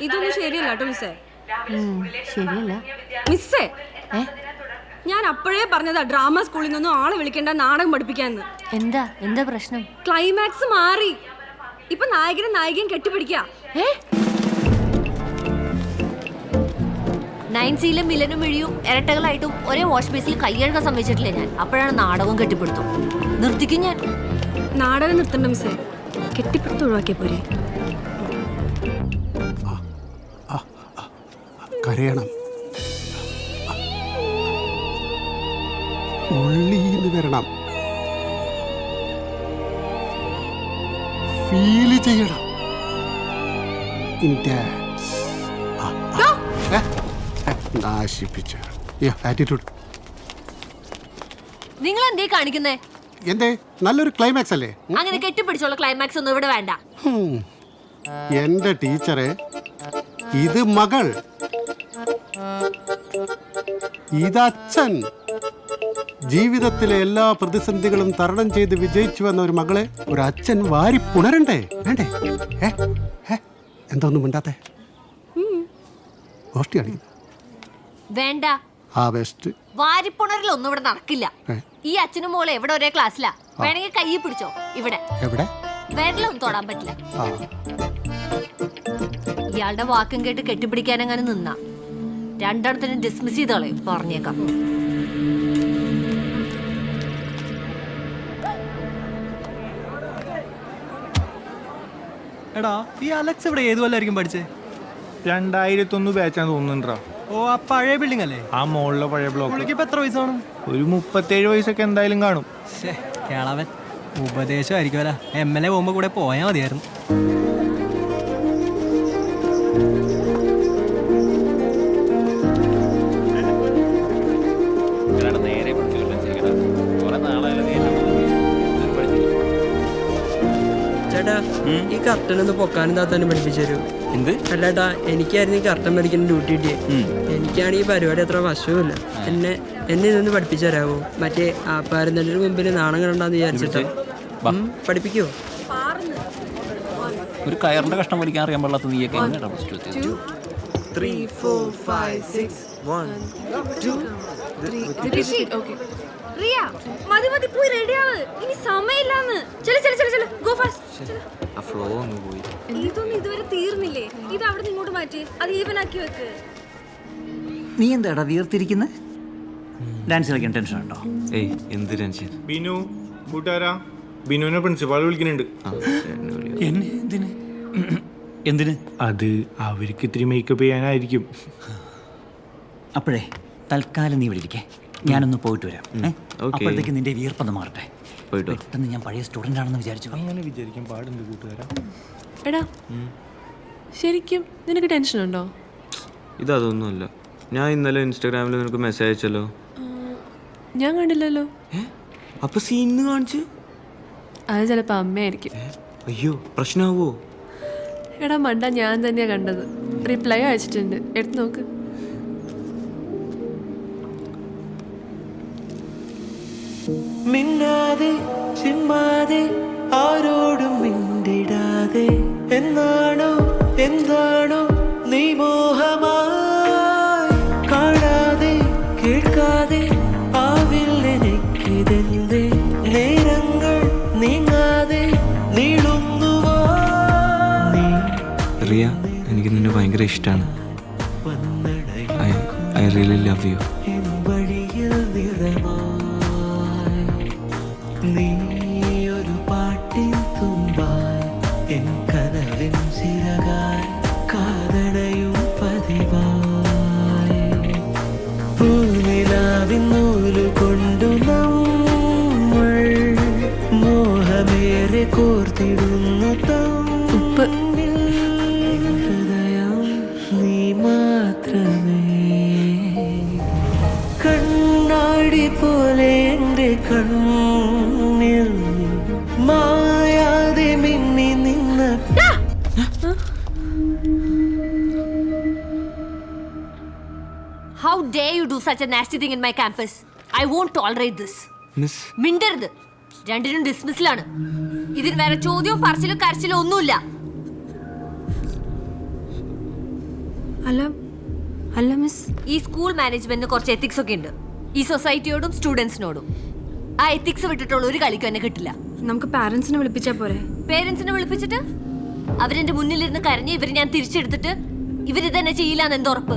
ഇതൊന്നും ശരിയല്ല കേട്ടോ മിസ്സേ. ശരിയല്ല. മിസ്സേ ഞാൻ അപ്പോഴേ പറഞ്ഞതാ ഡ്രാമ സ്കൂളിൽ നിന്നും ആളെ വിളിക്കേണ്ട നാടകം പഠിപ്പിക്കാന്ന്. എന്താ? എന്താ പ്രശ്നം? ക്ലൈമാക്സ് മാറി. ഇപ്പൊ നായകനും നായികയും കെട്ടിപ്പിടിക്കാ. ഏ? നയൻസിയിലെ മിലനും മിഴിയും ഇരട്ടകളായിട്ടും ഒരേ വാഷ് ബേസിൽ കൈയഴുകാൻ സമ്മതിച്ചിട്ടില്ല ഞാൻ. അപ്പോഴാണ് നാടകം കെട്ടിപ്പിടുത്തു നിർത്തിക്കും ഞാൻ. നാടകം നിർത്തണ്ട മിസ്സേ. കെട്ടിപ്പിടുത്തം ഒഴിവാക്കിയ പോരെ. കരയണം ഉള്ളിന്ന് വരണം. ഫീൽ ചെയ്യണം. നാശിപ്പിച്ച. ആറ്റിറ്റ്യൂഡ് നിങ്ങൾ എന്തേ കാണിക്കുന്നേ? എന്തേ? നല്ലൊരു ക്ലൈമാക്സ് അല്ലേ? അങ്ങനെ കെട്ടിപ്പിടിച്ചുള്ള ക്ലൈമാക്സ് ഒന്നും ഇവിടെ വേണ്ട. എന്റെ ടീച്ചറെ ഇത് മകൾ. ഇതച്ഛൻ ജീവിതത്തിലെ എല്ലാ പ്രതിസന്ധികളും തരണം ചെയ്ത് വിജയിച്ചു വന്ന ഒരു മകളെ ഒരു അച്ഛൻ വാരി പുണരണ്ടേ? വേണ്ടേ? എന്തോന്നും മിണ്ടാത്തെ? വേണ്ട. ആ ബെസ്റ്റ് വാരിപ്പുണരിലൊന്നും ഇവിടെ നടക്കില്ല. ഈ അച്ഛനും മോളെ എവിടെ ഒരേ ക്ലാസ്സിലാ? വേണമെങ്കിൽ കൈ പിടിച്ചോ? ഇവിടെ. എവിടെ? വിരലൊന്നും തൊടാൻ പറ്റില്ല. ഇയാളുടെ വാക്കും കേട്ട് കെട്ടിപ്പിടിക്കാനങ്ങനെ നിന്ന. രണ്ടെണ്ണത്തിനും ഡിസ്മിസ് ചെയ്ത് കളയും പറഞ്ഞേക്കാം. എടാ ഈ അലക്സ് ഇവിടെ ഏത് കൊല്ലായിരിക്കും പഠിച്ചേ? രണ്ടായിരത്തി ഒന്ന് ബാച്ചാന്ന് തോന്നുന്നുണ്ടാ ഓ ആ പഴയ ബിൽഡിംഗ് അല്ലേ? ആ മോളിലെ പഴയ ബ്ലോക്ക് ഇപ്പൊ എത്ര വയസ്സാണ്? ഒരു മുപ്പത്തേഴ് വയസ്സൊക്കെ എന്തായാലും കാണും. കേളവൻ. ഉപദേശമായിരിക്കുമല്ല എം എൽ എ പോകുമ്പോ കൂടെ പോയാ മതിയായിരുന്നു. ചേട്ടാ ഈ കർട്ടൻ ഒന്ന് പൊക്കാനും താത്താനും പഠിപ്പിച്ചു തരൂ. എന്ത്? അല്ലാട്ടാ എനിക്കായിരുന്നു ഈ കർട്ടൻ മേടിക്കുന്ന ഡ്യൂട്ടി കിട്ടിയേ. എനിക്കാണെങ്കിൽ ഈ പരിപാടി അത്ര വശവുമില്ല. എന്നെ എന്നെ ഇതൊന്ന് പഠിപ്പിച്ചു തരാമോ മറ്റേ ആ പരന്തലിന് മുമ്പിൽ നാണം കണ്ടാന്ന് വിചാരിച്ചിട്ട്. പഠിപ്പിക്കോ? ഒരു കയറിന്റെ കഷ്ടം വലിക്കാൻ അറിയാൻ പാടില്ലാത്ത നീയൊക്കെ എങ്ങനെയാ ടു റിയ മതി മതി പോയി ഇനി സമയമില്ലാന്ന്. ചെല ചെല ചെല ചെല. ഗോ ഫാസ്റ്റ് ആ ഫ്ലോ ഒന്ന് പോയി. ഇതൊന്നും ഇതുവരെ തീർന്നില്ലേ? ഇത് അവിടെ നിന്ന് ഇങ്ങോട്ട് മാറ്റി. അത് ഈവൻ ആക്കി വെക്ക്. നീ എന്താടാ വീർത്തിരിക്കുന്നത് ഡാൻസ് കളിക്കാൻ ടെൻഷൻ ഉണ്ടോ? ഏയ് എന്ത് ടെൻഷൻ ബിനു കൂട്ടുകാരാ? ബിനുവിനെ പ്രിൻസിപ്പാൾ വിളിക്കുന്നുണ്ട്. എന്നെ എന്തിന്? എന്തിന് അത് അവർക്ക് ഇത്തിരി മേക്കപ്പ് ചെയ്യാനായിരിക്കും. അപ്പോഴേ തൽക്കാലം നീ ഇവിടെ ഇരിക്കേ. ഞാനൊന്ന് പോയിട്ട് വരാം. ഏ? അപ്പോഴത്തേക്ക് നിന്റെ വീർപ്പൊന്ന് മാറട്ടെ. പോയിട്ട്. വാ. പെട്ടെന്ന് ഞാൻ പഴയ സ്റ്റുഡന്റ് ആണെന്ന് വിചാരിച്ചു. അങ്ങനെ വിചാരിക്കാൻ പാടുണ്ട് കൂട്ടുകാരാ. എടാ ശരിക്കും നിനക്ക് ടെൻഷൻ ഉണ്ടോ? ഇതൊന്നുമല്ല ഞാൻ ഇന്നലെ ഇൻസ്റ്റാഗ്രാമിൽ നിനക്ക് മെസ്സേജ് അയച്ചല്ലോ. ഞാൻ കണ്ടില്ലല്ലോ. ഏ? അപ്പൊ സീന്ന് കാണിച്ച്? അത് ചിലപ്പോൾ അമ്മയായിരിക്കും. ഏ? അയ്യോ പ്രശ്നമാവോ എടാ മണ്ട ഞാൻ തന്നെയാ കണ്ടത്. റിപ്ലൈ അയച്ചിട്ടുണ്ട്. എടുത്തു നോക്ക്. മിന്നാതെ ചിമ്മാതെ ആരോടും മിണ്ടിടാതെ. എന്നാണോ എന്താണോ നീ മോഹമായി. കാണാതെ കേൾക്കാതെ ആവിൽ എനിക്കിതെന്തേ? നേരങ്ങൾ നീങ്ങാതെ നീളുന്നുവോ? നീ റിയ എനിക്ക് നിന്നെ ഭയങ്കര ഇഷ്ടമാണ് I I really love you. കോർത്തിടുന്നു ഹൃദയം നീ മാത്രമേ. കണ്ണാടി പോലെ എന്റെ കണ്ണിൽ മായാതെ മിന്നി നിന്ന how dare you do such a nasty thing in my campus I won't tolerate this miss മിണ്ടരുത്. രണ്ടിനും ഡിസ്മിസിലാണ് ഇതിന് വേറെ ചോദ്യവും പറച്ചിലും കരച്ചിലും ഒന്നുമില്ല. അല്ല അല്ല മിസ് ഈ സ്കൂൾ മാനേജ്മെന്റിന് കുറച്ച് എത്തിക്സ് ഒക്കെ ഉണ്ട്. ഈ സൊസൈറ്റിയോടും സ്റ്റുഡൻസിനോടും ആ എത്തിക്സ് വിട്ടിട്ടുള്ള ഒരു കളിക്കും എന്നെ കിട്ടില്ല. നമുക്ക് പാരന്റ്സിനെ വിളിപ്പിച്ചാ പോരെ? പേരൻസിനെ വിളിപ്പിച്ചിട്ട്? അവരെന്റെ മുന്നിലിരുന്ന് കരഞ്ഞ് ഇവർ ഞാൻ തിരിച്ചെടുത്തിട്ട് ഇവർ ഇതന്നെ ചെയ്യില്ലാന്ന് എന്തുറപ്പ്?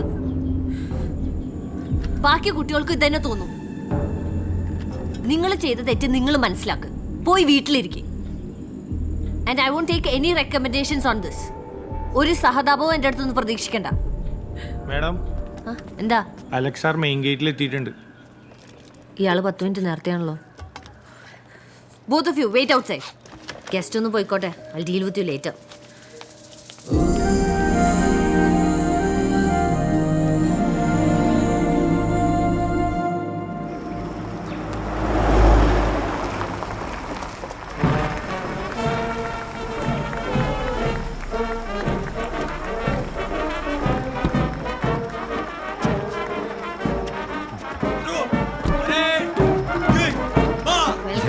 ബാക്കി കുട്ടികൾക്ക് ഇതന്നെ തോന്നും. നിങ്ങൾ ചെയ്ത തെറ്റ് നിങ്ങൾ മനസ്സിലാക്ക്. പോയി വീട്ടിലിരിക്കെ. And I won't take any recommendations on this ഒരു സഹതാപവും എന്റെ അടുത്തൊന്നും പ്രതീക്ഷിക്കണ്ട. മാഡം ആ, എന്താ? അലക്സ് സാർ മെയിൻ ഗേറ്റിൽ എത്തിയിട്ടുണ്ട് ഇയാൾ പത്ത് minute നേരത്തെയാണല്ലോ. Both of you wait outside guest ഒന്ന് പോയിക്കോട്ടെ. I deal with you later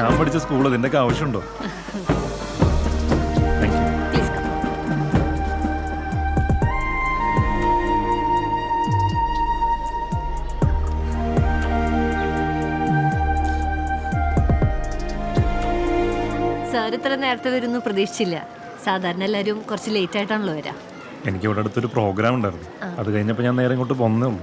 ഞാൻ പഠിച്ച സ്കൂൾ ഇതിന്റെയൊക്കെ ആവശ്യമുണ്ടോ? സാർ ഇത്ര നേരത്തെ വരുന്നു പ്രതീക്ഷിച്ചില്ല. സാധാരണ എല്ലാവരും കുറച്ച് ലേറ്റ് ആയിട്ടാണല്ലോ വരാ. എനിക്ക് ഇവിടെ അടുത്തൊരു പ്രോഗ്രാം ഉണ്ടായിരുന്നു. അത് കഴിഞ്ഞപ്പോൾ ഞാൻ നേരെ ഇങ്ങോട്ട് വന്നേ ഉള്ളൂ.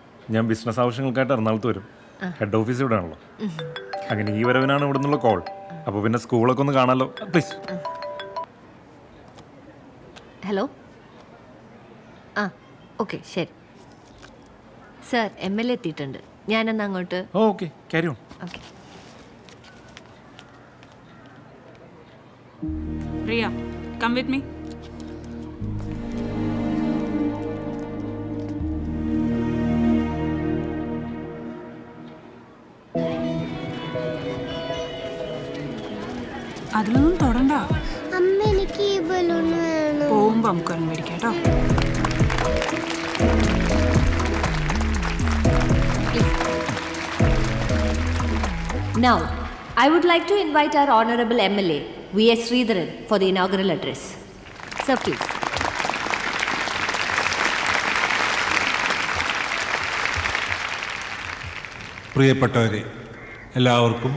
ഞാൻ ബിസിനസ് ആവശ്യങ്ങൾക്കായിട്ട് എറണാകുളത്ത് വരും. ഹെഡ് ഓഫീസ് ഇവിടെ ആണല്ലോ അങ്ങനെ ഈ വരവിനാണ് ഇവിടെ നിന്നുള്ള കോൾ അപ്പോൾ പിന്നെ സ്കൂളൊക്കെ ഒന്ന് കാണാമല്ലോ പ്ലീസ് ഹലോ ആ ഓക്കെ ശരി. സാർ എം എൽ എ എത്തിയിട്ടുണ്ട്. ഞാനെന്നാ അങ്ങോട്ട് okay carry on okay Priya come with me. അതിലൊന്നും തൊടണ്ട അമ്മ എനിക്ക് ഈ ബലൂൺ വേണം പോകുമ്പോ നമുക്കൊരെണ്ണം മേടിക്കാം കേട്ടോ Now, I would like to invite our Honorable MLA, V.S. Sridharan, for the inaugural address. Sir, please. പ്രിയപ്പെട്ടവരെ എല്ലാവർക്കും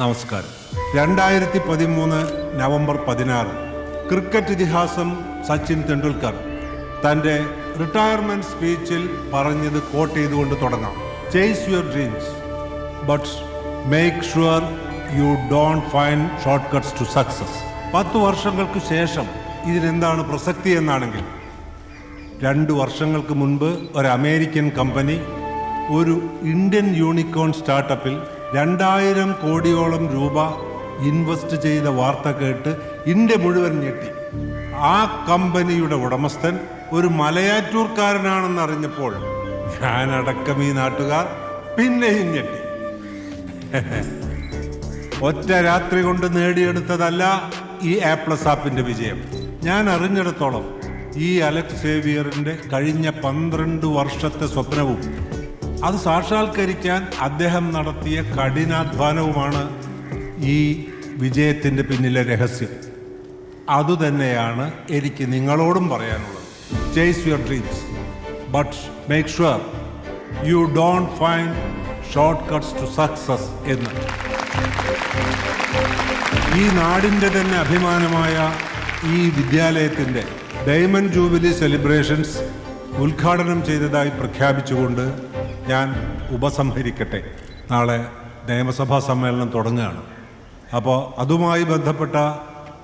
നമസ്കാരം. രണ്ടായിരത്തി പതിമൂന്ന് നവംബർ പതിനാറ്. ക്രിക്കറ്റ് ഇതിഹാസം സച്ചിൻ തെണ്ടുൽക്കർ. തന്റെ റിട്ടയർമെന്റ് സ്പീച്ചിൽ പറഞ്ഞത് കോട്ട് ചെയ്തുകൊണ്ട് തുടങ്ങാം. Chase your dreams but make sure you don't find short cuts to success പത്ത് വർഷങ്ങൾക്ക് ശേഷം ഇതിനെന്താണ് പ്രസക്തി എന്നാണെങ്കിൽ രണ്ട് വർഷങ്ങൾക്ക് മുൻപ് ഒരു അമേരിക്കൻ കമ്പനി ഒരു ഇന്ത്യൻ യൂണിക്കോൺ സ്റ്റാർട്ടപ്പിൽ രണ്ടായിരം കോടിയോളം രൂപ ഇൻവെസ്റ്റ് ചെയ്ത വാർത്ത കേട്ട് ഇന്ത്യ മുഴുവൻ ഞെട്ടി. ആ കമ്പനിയുടെ ഉടമസ്ഥൻ ഒരു മലയാറ്റൂർക്കാരനാണെന്ന് അറിഞ്ഞപ്പോൾ ഞാനടക്കം ഈ നാട്ടുകാർ പിന്നെയും ഞെട്ടി. ഒറ്റ രാത്രി കൊണ്ട് നേടിയെടുത്തതല്ല ഈ ആപ്ലസ് പ്ലസ് ആപ്പിന്റെ വിജയം. ഞാൻ അറിഞ്ഞിടത്തോളം ഈ അലക്സ് സേവിയറിന്റെ കഴിഞ്ഞ പന്ത്രണ്ട് വർഷത്തെ സ്വപ്നവും അത് സാക്ഷാത്കരിക്കാൻ അദ്ദേഹം നടത്തിയ കഠിനാധ്വാനവുമാണ് ഈ വിജയത്തിന്റെ പിന്നിലെ രഹസ്യം. അതുതന്നെയാണ് എനിക്ക് നിങ്ങളോടും പറയാനുള്ളത്. Chase your dreams but make sure you don't find short cuts to success എന്ന്. ഈ നാടിന്റെ തന്നെ അഭിമാനമായ ഈ വിദ്യാലയത്തിന്റെ ഡയമണ്ട് ജൂബിലി സെലിബ്രേഷൻസ് ഉദ്ഘാടനം ചെയ്തതായി പ്രഖ്യാപിച്ചുകൊണ്ട് ഞാൻ ഉപസംഹരിക്കട്ടെ. നാളെ നിയമസഭാ സമ്മേളനം തുടങ്ങുകയാണ്. അപ്പോൾ അതുമായി ബന്ധപ്പെട്ട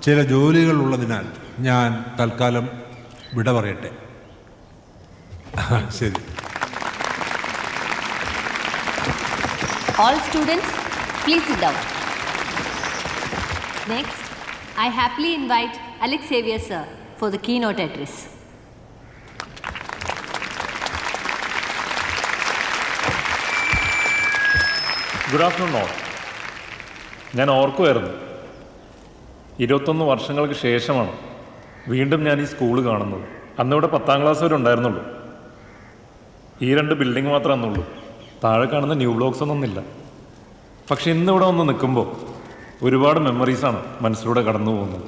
ചില ജോലികൾ ഉള്ളതിനാൽ ഞാൻ തൽക്കാലം വിട പറയട്ടെ. ശരി. All students please next I happily invite Alex sir for the keynote address good afternoon all ഞാൻ ഓർക്കുമായിരുന്നു ഇരുപത്തൊന്ന് വർഷങ്ങൾക്ക് ശേഷമാണ് വീണ്ടും ഞാൻ ഈ സ്കൂൾ കാണുന്നത്. അന്നിവിടെ പത്താം ക്ലാസ് വരെ ഉണ്ടായിരുന്നുള്ളൂ. ഈ രണ്ട് ബിൽഡിംഗ് മാത്രമേ അന്നുള്ളൂ. താഴെ കാണുന്ന ന്യൂ ബ്ലോക്സ് ഒന്നൊന്നില്ല പക്ഷെ ഇന്നിവിടെ ഒന്ന് നിൽക്കുമ്പോൾ ഒരുപാട് മെമ്മറീസാണ് മനസ്സിലൂടെ കടന്നു പോകുന്നത്.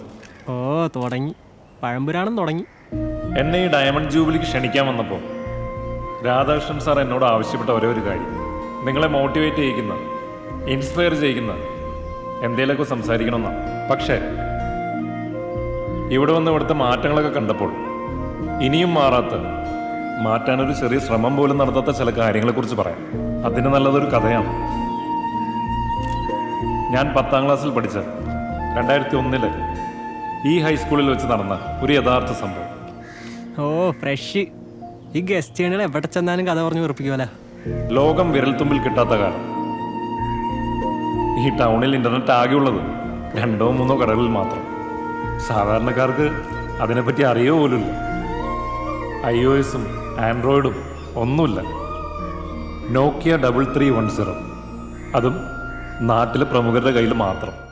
ഓ തുടങ്ങി. പഴംപുരാണം തുടങ്ങി. എന്നെ ഈ ഡയമണ്ട് ജൂബിലിക്ക് ക്ഷണിക്കാൻ വന്നപ്പോൾ രാധാകൃഷ്ണൻ സാർ എന്നോട് ആവശ്യപ്പെട്ട ഒരേ ഒരു കാര്യം. നിങ്ങളെ മോട്ടിവേറ്റ് ചെയ്യിക്കുന്ന ഇൻസ്പയർ ചെയ്യുന്ന എന്തേലൊക്കെ സംസാരിക്കണമെന്നാണ് പക്ഷേ ഇവിടെ വന്ന് ഇവിടുത്തെ മാറ്റങ്ങളൊക്കെ കണ്ടപ്പോൾ ഇനിയും മാറാത്ത മാറ്റാനൊരു ചെറിയ ശ്രമം പോലും നടത്താത്ത ചില കാര്യങ്ങളെക്കുറിച്ച് പറയാം. അതിന് നല്ലതൊരു കഥയാണ്. ഞാൻ പത്താം ക്ലാസ്സിൽ പഠിച്ച രണ്ടായിരത്തി ഒന്നിൽ ഈ ഹൈസ്കൂളിൽ വെച്ച് നടന്ന ഒരു യഥാർത്ഥ സംഭവം. Oh fresh. ഈ ഗസ്റ്റുകൾ എവിടെ ചെന്നാലും കഥ പറഞ്ഞു ഉറപ്പിക്കുമല്ലോ ലോകം വിരൽത്തുമ്പിൽ കിട്ടാത്ത കാലം. ഈ ടൗണിൽ ഇന്റർനെറ്റ് ആകെയുള്ളത് രണ്ടോ മൂന്നോ കടകളിൽ മാത്രം. സാധാരണക്കാർക്ക് അതിനെപ്പറ്റി അറിയോ പോലുമില്ല. ഐ ഒ എസും ആൻഡ്രോയിഡും ഒന്നുമില്ല. Nokia double three one zero അതും നാട്ടിലെ പ്രമുഖരുടെ കയ്യിൽ മാത്രം.